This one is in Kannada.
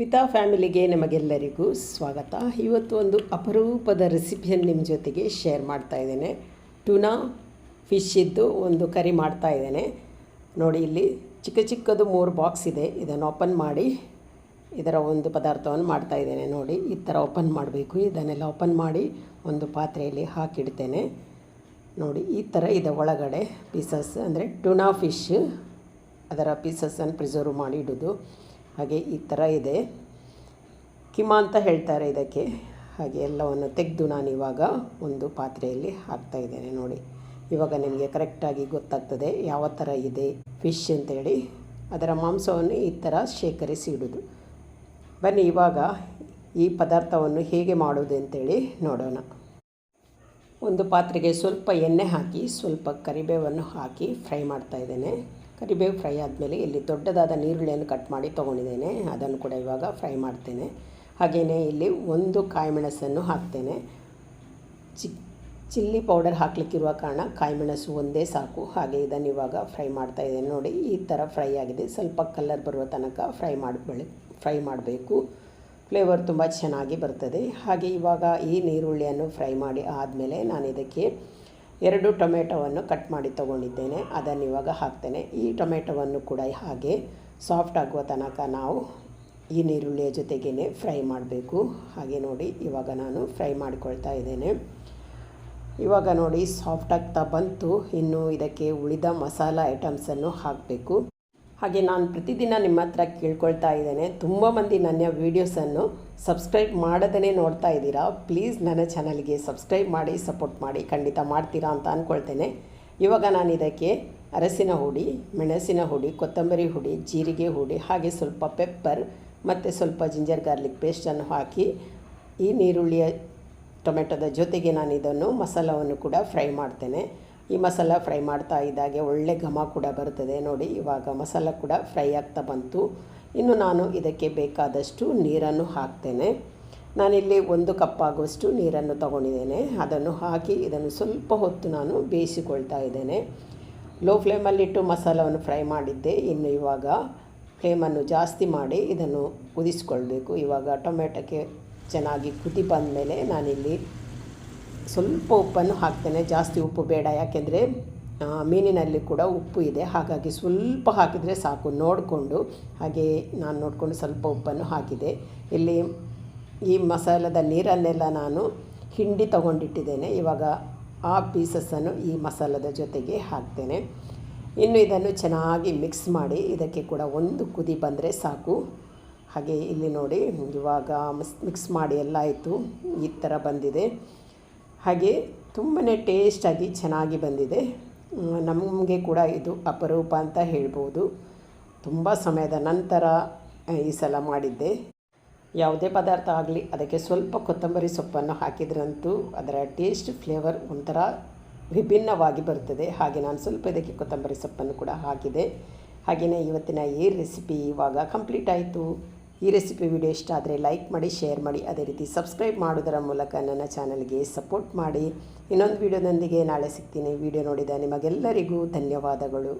ವಿತಾ ಫ್ಯಾಮಿಲಿಗೆ ನಿಮಗೆಲ್ಲರಿಗೂ ಸ್ವಾಗತ. ಇವತ್ತು ಒಂದು ಅಪರೂಪದ ರೆಸಿಪಿಯನ್ನು ನಿಮ್ಮ ಜೊತೆಗೆ ಶೇರ್ ಮಾಡ್ತಾ ಇದ್ದೇನೆ. ಟುನಾ ಫಿಶ್ ಇದ್ದು ಒಂದು ಕರಿ ಮಾಡ್ತಾ ಇದ್ದೇನೆ. ನೋಡಿ, ಇಲ್ಲಿ ಚಿಕ್ಕ ಚಿಕ್ಕದು ಮೂರು ಬಾಕ್ಸ್ ಇದೆ. ಇದನ್ನು ಓಪನ್ ಮಾಡಿ ಇದರ ಒಂದು ಪದಾರ್ಥವನ್ನು ಮಾಡ್ತಾ ಇದ್ದೇನೆ. ನೋಡಿ, ಈ ಥರ ಓಪನ್ ಮಾಡಬೇಕು. ಇದನ್ನೆಲ್ಲ ಓಪನ್ ಮಾಡಿ ಒಂದು ಪಾತ್ರೆಯಲ್ಲಿ ಹಾಕಿಡ್ತೇನೆ. ನೋಡಿ, ಈ ಥರ ಇದೆ ಒಳಗಡೆ ಪೀಸಸ್. ಅಂದರೆ ಟುನಾ ಫಿಶ್ ಅದರ ಪೀಸಸ್ಸನ್ನು ಪ್ರಿಸರ್ವ್ ಮಾಡಿ ಇಡೋದು ಹಾಗೆ ಈ ಥರ ಇದೆ. ಕಿಮಾ ಅಂತ ಹೇಳ್ತಾರೆ ಇದಕ್ಕೆ. ಹಾಗೆ ಎಲ್ಲವನ್ನು ತೆಗೆದು ನಾನು ಇವಾಗ ಒಂದು ಪಾತ್ರೆಯಲ್ಲಿ ಹಾಕ್ತಾ ಇದ್ದೇನೆ ನೋಡಿ. ಇವಾಗ ನಿಮಗೆ ಕರೆಕ್ಟಾಗಿ ಗೊತ್ತಾಗ್ತದೆ ಯಾವ ಥರ ಇದೆ ಫಿಶ್ ಅಂತೇಳಿ ಅದರ ಮಾಂಸವನ್ನು ಈ ಥರ ಶೇಖರಿಸಿ ಇಡೋದು. ಬನ್ನಿ ಇವಾಗ ಈ ಪದಾರ್ಥವನ್ನು ಹೇಗೆ ಮಾಡೋದು ಅಂತೇಳಿ ನೋಡೋಣ. ಒಂದು ಪಾತ್ರೆಗೆ ಸ್ವಲ್ಪ ಎಣ್ಣೆ ಹಾಕಿ, ಸ್ವಲ್ಪ ಕರಿಬೇವನ್ನು ಹಾಕಿ ಫ್ರೈ ಮಾಡ್ತಾ ಇದ್ದೇನೆ. ಕರಿಬೇವು ಫ್ರೈ ಆದಮೇಲೆ ಇಲ್ಲಿ ದೊಡ್ಡದಾದ ನೀರುಳ್ಳಿಯನ್ನು ಕಟ್ ಮಾಡಿ ತೊಗೊಂಡಿದ್ದೇನೆ. ಅದನ್ನು ಕೂಡ ಇವಾಗ ಫ್ರೈ ಮಾಡ್ತೇನೆ. ಹಾಗೆಯೇ ಇಲ್ಲಿ ಒಂದು ಕಾಯಿಮೆಣಸನ್ನು ಹಾಕ್ತೇನೆ. ಚಿ, ಚಿಲ್ಲಿ ಪೌಡರ್ ಹಾಕಲಿಕ್ಕಿರುವ ಕಾರಣ ಕಾಯಿಮೆಣಸು ಒಂದೇ ಸಾಕು. ಹಾಗೆ ಇದನ್ನು ಇವಾಗ ಫ್ರೈ ಮಾಡ್ತಾ ಇದ್ದೇನೆ. ನೋಡಿ, ಈ ಥರ ಫ್ರೈ ಆಗಿದೆ. ಸ್ವಲ್ಪ ಕಲರ್ ಬರುವ ತನಕ ಫ್ರೈ ಮಾಡಬೇಡಿ ಫ್ರೈ ಮಾಡಬೇಕು. ಫ್ಲೇವರ್ ತುಂಬ ಚೆನ್ನಾಗಿ ಬರ್ತದೆ. ಹಾಗೆ ಇವಾಗ ಈ ನೀರುಳ್ಳಿಯನ್ನು ಫ್ರೈ ಮಾಡಿ ಆದಮೇಲೆ ನಾನು ಇದಕ್ಕೆ ಎರಡು ಟೊಮೆಟೊವನ್ನು ಕಟ್ ಮಾಡಿ ತೊಗೊಂಡಿದ್ದೇನೆ, ಅದನ್ನು ಇವಾಗ ಹಾಕ್ತೇನೆ. ಈ ಟೊಮೆಟೊವನ್ನು ಕೂಡ ಹಾಗೆ ಸಾಫ್ಟ್ ಆಗುವ ತನಕ ನಾವು ಈ ನೀರುಳ್ಳಿಯ ಜೊತೆಗೇ ಫ್ರೈ ಮಾಡಬೇಕು. ಹಾಗೆ ನೋಡಿ, ಇವಾಗ ನಾನು ಫ್ರೈ ಮಾಡಿಕೊಳ್ತಾ ಇದ್ದೇನೆ. ಇವಾಗ ನೋಡಿ, ಸಾಫ್ಟ್ ಆಗ್ತಾ ಬಂತು. ಇನ್ನು ಇದಕ್ಕೆ ಉಳಿದ ಮಸಾಲ ಐಟಮ್ಸನ್ನು ಹಾಕಬೇಕು. ಹಾಗೆ ನಾನು ಪ್ರತಿದಿನ ನಿಮ್ಮ ಹತ್ರ ಕೇಳ್ಕೊಳ್ತಾ ಇದ್ದೇನೆ. ತುಂಬ ಮಂದಿ ನನ್ನ ವೀಡಿಯೋಸನ್ನು ಸಬ್ಸ್ಕ್ರೈಬ್ ಮಾಡದೇ ನೋಡ್ತಾ ಇದ್ದೀರಾ. ಪ್ಲೀಸ್ ನನ್ನ ಚಾನಲ್ಗೆ ಸಬ್ಸ್ಕ್ರೈಬ್ ಮಾಡಿ ಸಪೋರ್ಟ್ ಮಾಡಿ, ಖಂಡಿತ ಮಾಡ್ತೀರಾ ಅಂತ ಅಂದ್ಕೊಳ್ತೇನೆ ಇವಾಗ ನಾನು ಇದಕ್ಕೆ ಅರಸಿನ ಹುಡಿ, ಮೆಣಸಿನ ಹುಡಿ, ಕೊತ್ತಂಬರಿ ಹುಡಿ, ಜೀರಿಗೆ ಹುಡಿ, ಹಾಗೆ ಸ್ವಲ್ಪ ಪೆಪ್ಪರ್ ಮತ್ತು ಸ್ವಲ್ಪ ಜಿಂಜರ್ ಗಾರ್ಲಿಕ್ ಪೇಸ್ಟನ್ನು ಹಾಕಿ, ಈ ನೀರುಳ್ಳಿಯ ಟೊಮೆಟೊದ ಜೊತೆಗೆ ನಾನು ಇದನ್ನು ಮಸಾಲವನ್ನು ಕೂಡ ಫ್ರೈ ಮಾಡ್ತೇನೆ. ಈ ಮಸಾಲ ಫ್ರೈ ಮಾಡ್ತಾ ಇದ್ದಾಗೆ ಒಳ್ಳೆ ಘಮ ಕೂಡ ಬರ್ತದೆ ನೋಡಿ, ಇವಾಗ ಮಸಾಲ ಕೂಡ ಫ್ರೈ ಆಗ್ತಾ ಬಂತು. ಇನ್ನು ನಾನು ಇದಕ್ಕೆ ಬೇಕಾದಷ್ಟು ನೀರನ್ನು ಹಾಕ್ತೇನೆ. ನಾನಿಲ್ಲಿ ಒಂದು ಕಪ್ ಆಗುವಷ್ಟು ನೀರನ್ನು ತಗೊಂಡಿದ್ದೇನೆ. ಅದನ್ನು ಹಾಕಿ ಇದನ್ನು ಸ್ವಲ್ಪ ಹೊತ್ತು ನಾನು ಬೇಯಿಸಿಕೊಳ್ತಾ ಇದ್ದೇನೆ. ಲೋ ಫ್ಲೇಮಲ್ಲಿಟ್ಟು ಮಸಾಲವನ್ನು ಫ್ರೈ ಮಾಡಿದ್ದೆ. ಇನ್ನು ಇವಾಗ ಫ್ಲೇಮನ್ನು ಜಾಸ್ತಿ ಮಾಡಿ ಇದನ್ನು ಕುದಿಸ್ಕೊಳ್ಬೇಕು. ಇವಾಗ ಟೊಮೆಟೊಕ್ಕೆ ಚೆನ್ನಾಗಿ ಕುದಿ ಬಂದಮೇಲೆ ನಾನಿಲ್ಲಿ ಸ್ವಲ್ಪ ಉಪ್ಪನ್ನು ಹಾಕ್ತೇನೆ. ಜಾಸ್ತಿ ಉಪ್ಪು ಬೇಡ. ಯಾಕೆಂದರೆ ಮೀನಿನಲ್ಲಿ ಕೂಡ ಉಪ್ಪು ಇದೆ. ಹಾಗಾಗಿ ಸ್ವಲ್ಪ ಹಾಕಿದರೆ ಸಾಕು. ನೋಡಿಕೊಂಡು, ಹಾಗೆ ನಾನು ನೋಡಿಕೊಂಡು ಸ್ವಲ್ಪ ಉಪ್ಪನ್ನು ಹಾಕಿದೆ. ಇಲ್ಲಿ ಈ ಮಸಾಲದ ನೀರನ್ನೆಲ್ಲ ನಾನು ಹಿಂಡಿ ತಗೊಂಡಿಟ್ಟಿದ್ದೇನೆ. ಇವಾಗ ಆ ಪೀಸಸ್ಸನ್ನು ಈ ಮಸಾಲದ ಜೊತೆಗೆ ಹಾಕ್ತೇನೆ. ಇನ್ನು ಇದನ್ನು ಚೆನ್ನಾಗಿ ಮಿಕ್ಸ್ ಮಾಡಿ, ಇದಕ್ಕೆ ಕೂಡ ಒಂದು ಕುದಿ ಬಂದರೆ ಸಾಕು. ಹಾಗೆ ಇಲ್ಲಿ ನೋಡಿ, ಇವಾಗ ಮಿಕ್ಸ್ ಮಾಡಿ ಎಲ್ಲ ಆಯಿತು. ಈ ಥರ ಬಂದಿದೆ. ಹಾಗೆ ತುಂಬಾ ಟೇಸ್ಟಾಗಿ ಚೆನ್ನಾಗಿ ಬಂದಿದೆ. ನಮಗೆ ಕೂಡ ಇದು ಅಪರೂಪ ಅಂತ ಹೇಳ್ಬೋದು. ತುಂಬ ಸಮಯದ ನಂತರ ಈ ಸಲ ಮಾಡಿದ್ದೆ. ಯಾವುದೇ ಪದಾರ್ಥ ಆಗಲಿ, ಅದಕ್ಕೆ ಸ್ವಲ್ಪ ಕೊತ್ತಂಬರಿ ಸೊಪ್ಪನ್ನು ಹಾಕಿದ್ರಂತೂ ಅದರ ಟೇಸ್ಟ್ ಫ್ಲೇವರ್ ಒಂಥರ ವಿಭಿನ್ನವಾಗಿ ಬರ್ತದೆ. ಹಾಗೆ ನಾನು ಸ್ವಲ್ಪ ಇದಕ್ಕೆ ಕೊತ್ತಂಬರಿ ಸೊಪ್ಪನ್ನು ಕೂಡ ಹಾಕಿದೆ. ಹಾಗೆಯೇ ಇವತ್ತಿನ ಈ ರೆಸಿಪಿ ಇವಾಗ ಕಂಪ್ಲೀಟ್ ಆಯಿತು. ಈ ರೆಸಿಪಿ ವಿಡಿಯೋ ಇಷ್ಟ ಆದರೆ ಲೈಕ್ ಮಾಡಿ ಶೇರ್ ಮಾಡಿ. ಅದೇ ರೀತಿ ಸಬ್ಸ್ಕ್ರೈಬ್ ಮಾಡೋದರ ಮೂಲಕ ನನ್ನ ಚಾನಲ್ಗೆ ಸಪೋರ್ಟ್ ಮಾಡಿ. ಇನ್ನೊಂದು ವಿಡಿಯೋದೊಂದಿಗೆ ನಾಳೆ ಸಿಗ್ತೀನಿ. ವಿಡಿಯೋ ನೋಡಿದ ನಿಮಗೆಲ್ಲರಿಗೂ ಧನ್ಯವಾದಗಳು.